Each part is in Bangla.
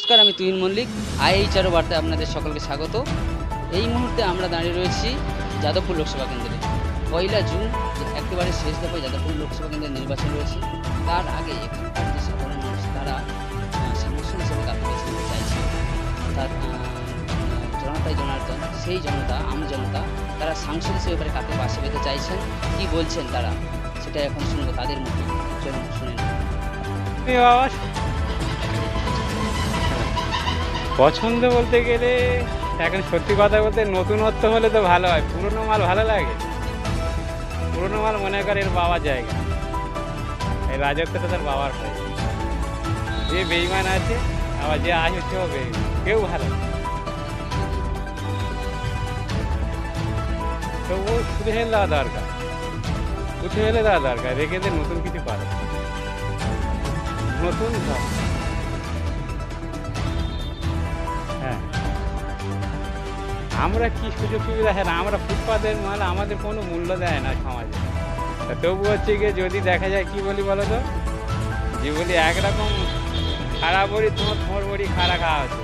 নমস্কার আমি তুহিন মল্লিক আইএইচআরও বার্তায় আপনাদের সকলকে স্বাগত। এই মুহূর্তে আমরা দাঁড়িয়ে রয়েছি যাদবপুর লোকসভা কেন্দ্রে। পয়লা জুন একেবারে শেষ দফায় যাদবপুর লোকসভা কেন্দ্রে নির্বাচন রয়েছে তার আগে সাধারণ মানুষ তারা সাংসদ হিসেবে কাকে নিতে চাইছে আহ, জনতাই জনার্দন সেই জনতা আম জনতা তারা সাংসদ হিসেবে এবারে কাকে পাশে পেতে চাইছেন কি বলছেন তারা সেটা এখন শুনব তাদের মুখে। চলুন শুনে পছন্দ বলতে গেলে, এখন সত্যি কথা বলতে নতুনত্ব হলে তো ভালো হয়। পুরনো মাল ভালো লাগে। পুরনো মাল মনে করে এর বাবার জায়গা। এই রাজত্বটা তার বাবার যে বেইমান আছে, আবার যে আছে সেও বেইমান। কেউ ভালো না। তবুও শুধু হেলে দেওয়া দরকার। উঠে হেলে দেওয়া দরকার। রেখে দিয়ে নতুন কিছু পারে নতুন ঘর আমরা কি সুযোগ সুবিধা হ্যাঁ আমরা ফুটপাতের মানে আমাদের কোনো মূল্য দেয় না সমাজে। তবু হচ্ছে গিয়ে যদি দেখা যায়, কি বলি বলো তো? যে বলি একরকম খারাপ বড়ি, তোমার তোমার বড়ি খারাপ খাওয়া হচ্ছে।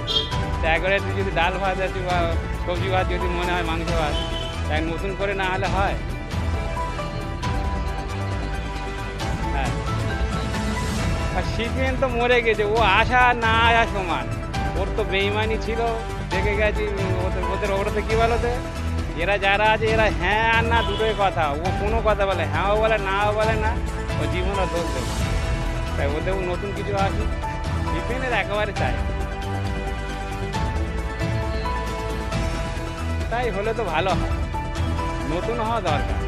একবারে যদি ডাল ভাত আছে বা সবজি ভাত যদি মনে হয় মাংস ভাত তাই নতুন করে না হলে হয়? হ্যাঁ। আর সিপিএম তো মরে গেছে, ও আসা না আসা সমান। ওর তো বেইমানি ছিল। দেখে গেছি, ওদের ওদের ওরা তো কী বলো তো? এরা যারা আছে, এরা হ্যাঁ আর না দুটোই কথা। ও কোনো কথা বলে, হ্যাঁও বলে, নাও বলে না, ও জীবনও দোষ দেবে তাই ওদেরও নতুন কিছু আসুক। সিপিএমের একেবারে চাই। তাই হলে তো ভালো হয়। নতুন হওয়া দরকার।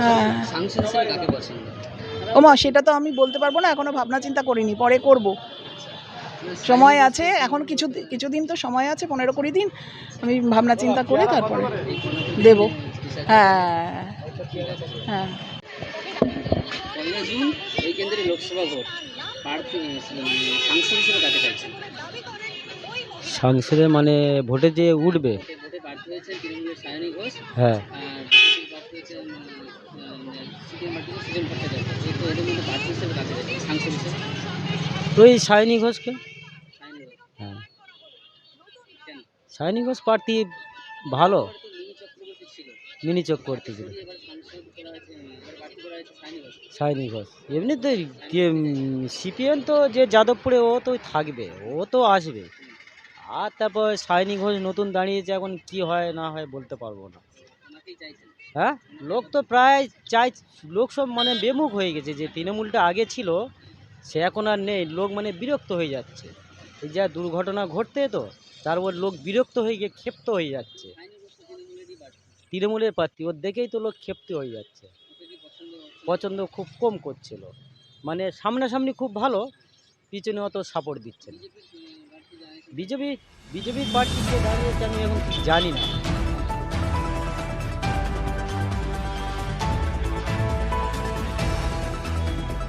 হ্যাঁ। ওমা সেটা তো আমি বলতে পারব না এখনও ভাবনা চিন্তা করিনি পরে করব। সময় আছে এখন কিছু কিছুদিন তো সময় আছে পনেরো কুড়ি দিন আমি ভাবনা চিন্তা করে তারপরে দেব। হ্যাঁ। হ্যাঁ জুন এই কেন্দ্রে লোকসভা ভোট। প্রার্থী মানে সাংসদ হিসেবে কাকে চাইছেন? সংসদে মানে ভোটে যে উঠবে। হ্যাঁ। ওই সায়নী ঘোষকে? হ্যাঁ। সায়নী ঘোষ প্রার্থী ভালো। মিনি চক্রবর্তী ছিল সায়নী ঘোষ। এমনি তো সিপিএম তো যে যাদবপুরে ও তো থাকবে ও তো আসবে। আর তারপর সায়নী ঘোষ নতুন দাঁড়িয়েছে এখন কি হয় না হয় বলতে পারব না। হ্যাঁ? লোক তো প্রায় চাই, লোক সব মানে বেমুখ হয়ে গেছে যে তৃণমূলটা আগে ছিল, সে এখন আর নেই, লোক মানে বিরক্ত হয়ে যাচ্ছে। এই যা দুর্ঘটনা ঘটতে তো, তার উপর লোক বিরক্ত হয়ে গিয়ে ক্ষেপ্ত হয়ে যাচ্ছে। তৃণমূলের প্রার্থী, ওর দেখেই তো লোক ক্ষেপ্ত হয়ে যাচ্ছে। পছন্দ খুব কম করছিল। মানে সামনাসামনি খুব ভালো, পিছনে অত সাপোর্ট দিচ্ছে না। বিজেপি, বিজেপির পার্টিকে দাঁড়িয়েছে আমি এখন জানি না।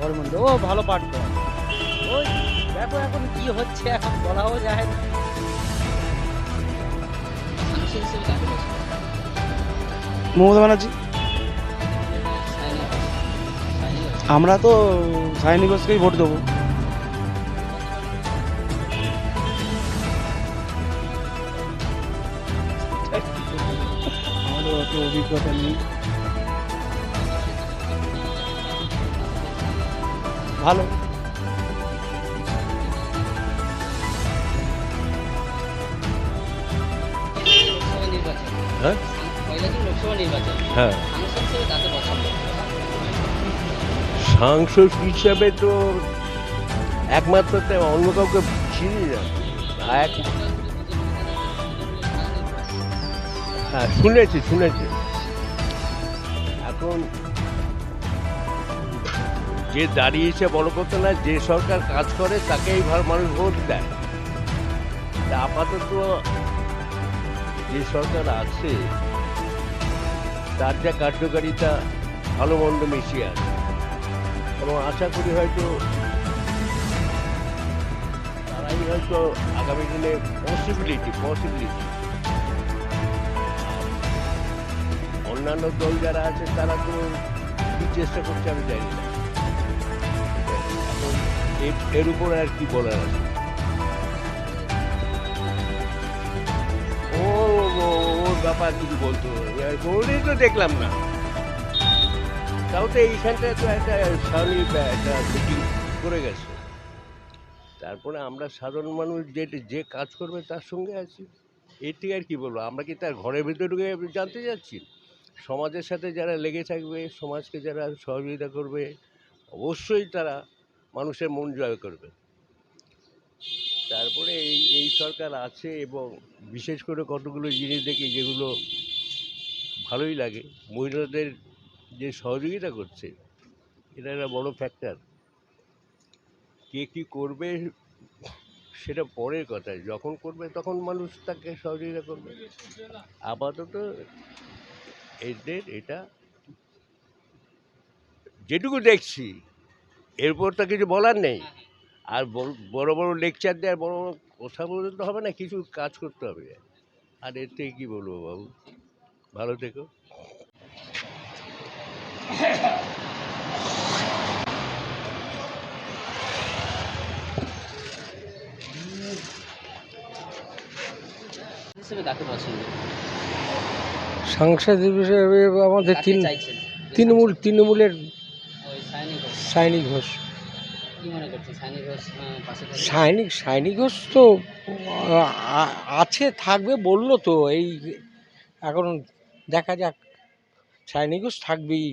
বর্মন্দ ও ভালো পারত। ওই দেখো এখন কি হচ্ছে এখন বলাও যায় না। মমতা ব্যানার্জি? আমরা তো সায়নী ঘোষকেই ভোট দেবো। আমাদের অত অভিজ্ঞতা নেই। ভালো। হ্যাঁ? হ্যাঁ। সাংসদ হিসেবে তো একমাত্র তো অন্য কাউকে চিনি না। এক হ্যাঁ শুনেছি শুনেছি। এখন যে দাঁড়িয়েছে বড় কথা না, যে সরকার কাজ করে তাকেই ভালো মানুষ ভোট দেয়। তা আপাতত যে সরকার আছে, তার যা কার্যকারিতা, ভালো মন্দ মিশিয়ে আছে। এবং আশা করি হয়তো তারাই হয়তো আগামী দিনে পসিবিলিটি পসিবিলিটি অন্যান্য দল যারা আছে, তারা তো চেষ্টা করছে আমি জানি না। এর- উপর আর কি বলার আছে? ওর ব্যাপার কিছু বলতো। কোনোদিন তো দেখলাম না। তাও তো এইখানটায় তো একটা সামনে একটা মিটিং করে গেছে। তারপরে আমরা সাধারণ মানুষ যে যে কাজ করবে তার সঙ্গে আছি। থেকে আর কি বলব? আমরা কি তার ঘরের ভিতরে ঢুকে জানতে যাচ্ছি সমাজের সাথে যারা লেগে থাকবে, সমাজকে যারা সহযোগিতা করবে, অবশ্যই তারা মানুষের মন জয় করবে। তারপরে এই এই সরকার আছে এবং বিশেষ করে কতগুলো জিনিস দেখি যেগুলো ভালোই লাগে। মহিলাদের যে সহযোগিতা করছে, এটা একটা বড় ফ্যাক্টর কে কী করবে সেটা পরের কথা। যখন করবে তখন মানুষ তাকে সহযোগিতা করবে। আপাতত এদের এটা যেটুকু দেখছি এরপর তো কিছু বলার নেই। আর বড়- বড় লেকচার দেওয়ার বড় বড় কথা বলতে তো হবে না কিছু কাজ করতে হবে। আর এর থেকে কী বলব বাবু? ভালো থেকো। সাংসদ হিসেবে আমাদের তিন তৃণমূল তৃণমূলের ঘোষ। সাইনি ঘোষ? সাইনিক সাইনি ঘোষ তো আছে থাকবে বলল তো এই এখন দেখা যাক সাইনি ঘোষ থাকবেই।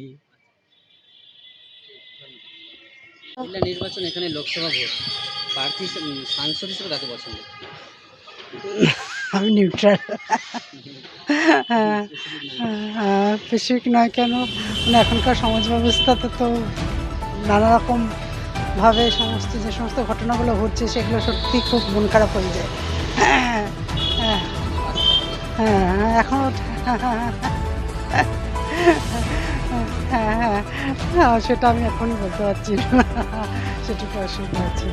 নির্বাচন এখানে লোকসভা ভোট। প্রার্থী সাংসদ হিসেবে কাকে পছন্দ? আমি নিউট্রাল স্পেসিফিক নয় কেন? মানে এখনকার সমাজ ব্যবস্থাতে তো নানা রকম ভাবে সমস্ত যে সমস্ত ঘটনাগুলো ঘটছে, সেগুলো সত্যি খুব মন খারাপ হয়ে যায়। হ্যাঁ এখনও হ্যাঁ সেটা আমি এখনই বলতে পারছি না। সেটুকু অসুবিধা আছে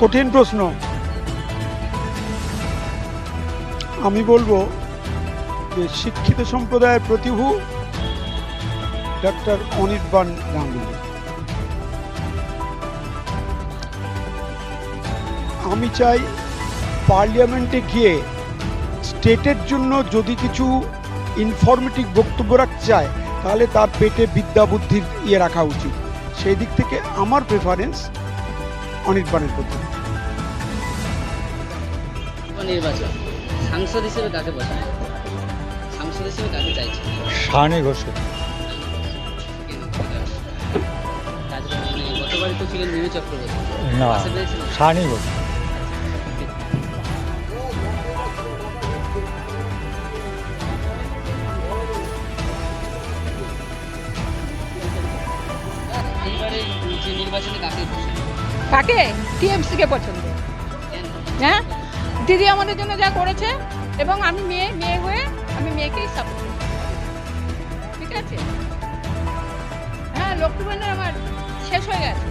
কঠিন প্রশ্ন। আমি বলব যে শিক্ষিত সম্প্রদায়ের প্রতিভু ডক্টর অনির্বাণ গাঙ্গুলি। আমি চাই পার্লিয়ামেন্টে গিয়ে স্টেটের জন্য যদি কিছু ইনফরমেটিভ বক্তব্য রাখতে চায়, তাহলে তার পেটে বিদ্যা বুদ্ধির ইয়ে রাখা উচিত। সেই দিক থেকে আমার প্রেফারেন্স অনির্বাণের প্রতি। নির্বাচন সাংসদ হিসেবে কাকে পছন্দ সাংসদ হিসেবে কাকে তো ছিলেন মিমি চক্রবর্তী। না পাশে পেয়েছিলেন? ঘোষ। এইবারে যে নির্বাচনে কাকে পছন্দ কাকে? টিএমসিকে পছন্দ। হ্যাঁ? দিদি আমাদের জন্য যা করেছে, এবং আমি মেয়ে মেয়ে হয়ে আমি মেয়েকেই সাপোর্ট করি ঠিক আছে? হ্যাঁ লক্ষ্মী আমার শেষ হয়ে গেছে?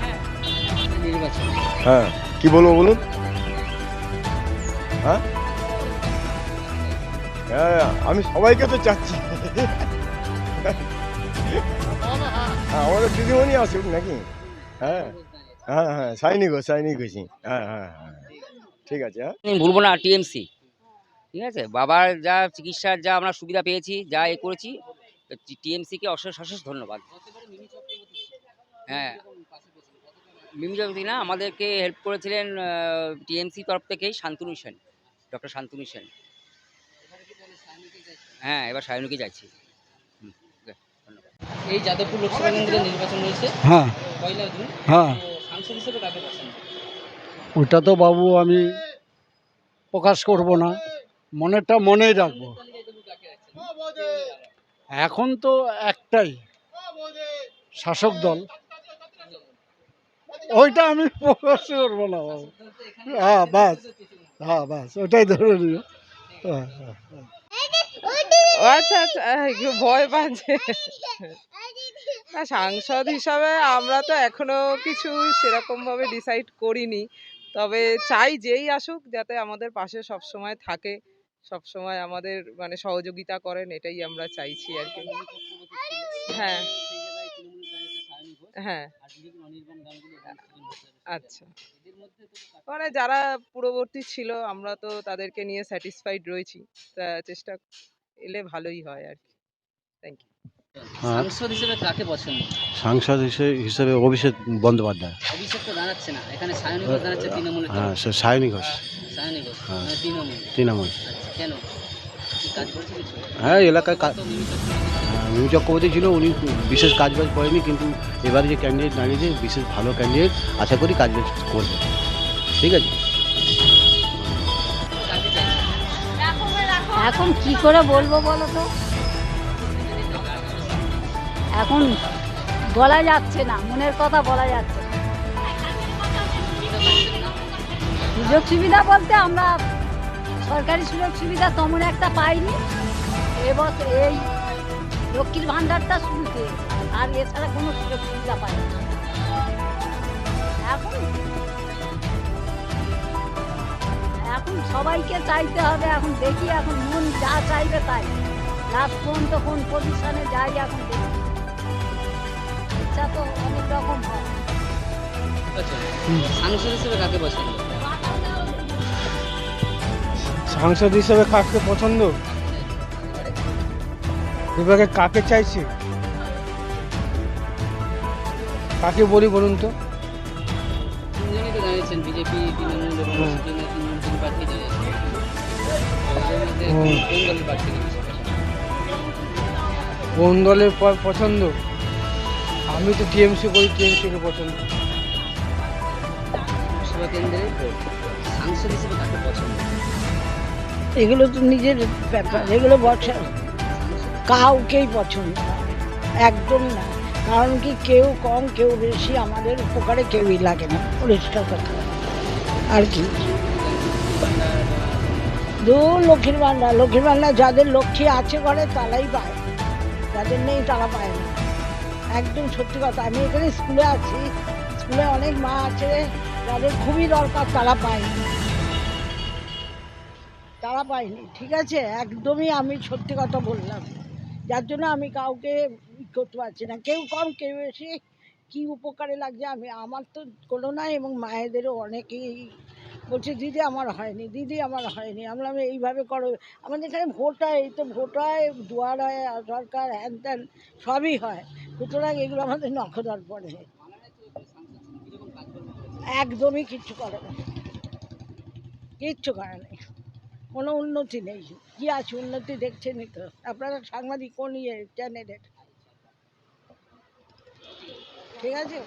হ্যাঁ। হ্যাঁ কি বলব বলুন? হ্যাঁ? হ্যাঁ আমি সবাইকে তো চাচ্ছি। হ্যাঁ আমাদের দিদিমণি আসুক নাকি হ্যাঁ হ্যাঁ হ্যাঁ সাইনি গো সাইনি গেছি হ্যাঁ হ্যাঁ হ্যাঁ ঠিক আছে হ্যাঁ ভুলবো না টিএমসি ঠিক আছে? বাবার যা চিকিৎসার যা আমরা সুবিধা পেয়েছি, যা এ করেছি টিএমসিকে অশেষ অশেষ ধন্যবাদ। হ্যাঁ। মিমি চক্রবর্তী না, আমাদেরকে হেল্প করেছিলেন টিএমসি তরফ থেকেই শান্তনু সেন ডক্টর শান্তনু সেন। হ্যাঁ এবার সায়নুকে যাচ্ছি। এই যাদবপুর লোকসভা কেন্দ্রে নির্বাচন রয়েছে হ্যাঁ। পয়লা জুন। হ্যাঁ। সাংসদ হিসেবে কাকে পছন্দ ওটা তো বাবু আমি প্রকাশ করব না। মনেরটা মনেই রাখব। এখন তো একটাই শাসক দল। ওইটা আমি প্রকাশ করব না বাবু। হ্যাঁ বাস। হ্যাঁ বাস। ওটাই ধরে নিও। আচ্ছা আচ্ছা একটু ভয় পাচ্ছে। না, সাংসদ হিসাবে আমরা তো এখনও কিছু সেরকম ভাবে ডিসাইড করিনি। তবে চাই যেই আসুক, যাতে আমাদের পাশে সব সময় থাকে সব সময় আমাদের মানে সহযোগিতা করেন, এটাই আমরা চাইছি আর কি। হ্যাঁ। হ্যাঁ। আচ্ছা। মানে যারা পূর্ববর্তী ছিল আমরা তো তাদেরকে নিয়ে স্যাটিসফাইড রয়েছি। তা চেষ্টা এলে ভালোই হয় আর কি। থ্যাংক ইউ সাংসদ হিসেবে কাকে পছন্দ? সাংসদ হিসেবে হিসেবে অভিষেক বন্দ্যোপাধ্যায়। অভিষেক তো দাঁড়াচ্ছে না এখানে সায়নী ঘোষ দাঁড়াচ্ছে তৃণমূলের হ্যাঁ সে সায়নী ঘোষ। সায়নী ঘোষ হ্যাঁ। মানে তৃণমূল। তৃণমূল। আচ্ছা কেন? হ্যাঁ এলাকায় কাজ চক্রবর্তী ছিল, উনি বিশেষ কাজবাজ করেনি, কিন্তু এবারে যে ক্যান্ডিডেট দাঁড়িয়েছে, বিশেষ ভালো ক্যান্ডিডেট আশা করি কাজবাজ করবে। ঠিক আছে? এখন কি করে বলব বলো তো? এখন বলা যাচ্ছে না, মনের কথা বলা যাচ্ছে সুযোগ সুবিধা বলতে আমরা সরকারি সুযোগ সুবিধা তেমন একটা পাইনি। এবার এই লক্ষ্মীর ভাণ্ডারটা শুরুতে আর এছাড়া কোনো সুযোগ সুবিধা পাইনি এখন এখন সবাইকে চাইতে হবে এখন দেখি এখন মন যা চাইবে তাই। লাস্ট পর্যন্ত কোন পজিশনে যাই এখন দেখি। ইচ্ছা তো অনেক রকম হয়। সাংসদ হিসেবে কাকে পছন্দ? সাংসদ হিসেবে কাকে পছন্দ? এবারে কাকে চাইছে? কাকে বলি বলুন তো? বিজেপি হুম। কোন দলের পছন্দ? আমি তো টিএমসি করি টিএমসিকে পছন্দ। এগুলো তো নিজের ব্যাপার এগুলো বছর কাউকেই পছন্দ একদম না। কারণ কি, কেউ কম, কেউ বেশি আমাদের উপকারে কেউই লাগে না, পরিষ্কার কথা। আর কি? দু লক্ষ্মীর ভাণ্ডার লক্ষ্মীর ভাণ্ডার যাদের লক্ষ্মী আছে ঘরে, তারাই পায়। যাদের নেই, তারা পায় না। একদম সত্যি কথা, আমি এখানে স্কুলে আছি, স্কুলে অনেক মা আছে, যাদের খুবই দরকার, তারা পায়নি তারা পায়নি, ঠিক আছে? একদমই আমি সত্যি কথা বললাম। যার জন্য আমি কাউকে করতে পারছি না। কেউ কম, কেউ বেশি। কী উপকারে লাগছে আমি, আমার তো কোনো নাই এবং মায়েদেরও অনেকেই বলছে, দিদি, আমার হয়নি, দিদি, আমার হয়নি। আমি বললাম, এইভাবে করো। আমাদের এখানে ভোট হয় এই তো ভোট হয় দুয়ার হয় সরকার, হ্যান ত্যান সবই হয়। সুতরাং এগুলো আমাদের নখদর পড়ে একদমই কিচ্ছু করে না। কিচ্ছু করে নেই কোনো উন্নতি নেই। কি আছে উন্নতি দেখছেনই তো? আপনারা সাংবাদিক কোন ইয়ে চ্যানেলের ঠিক আছে?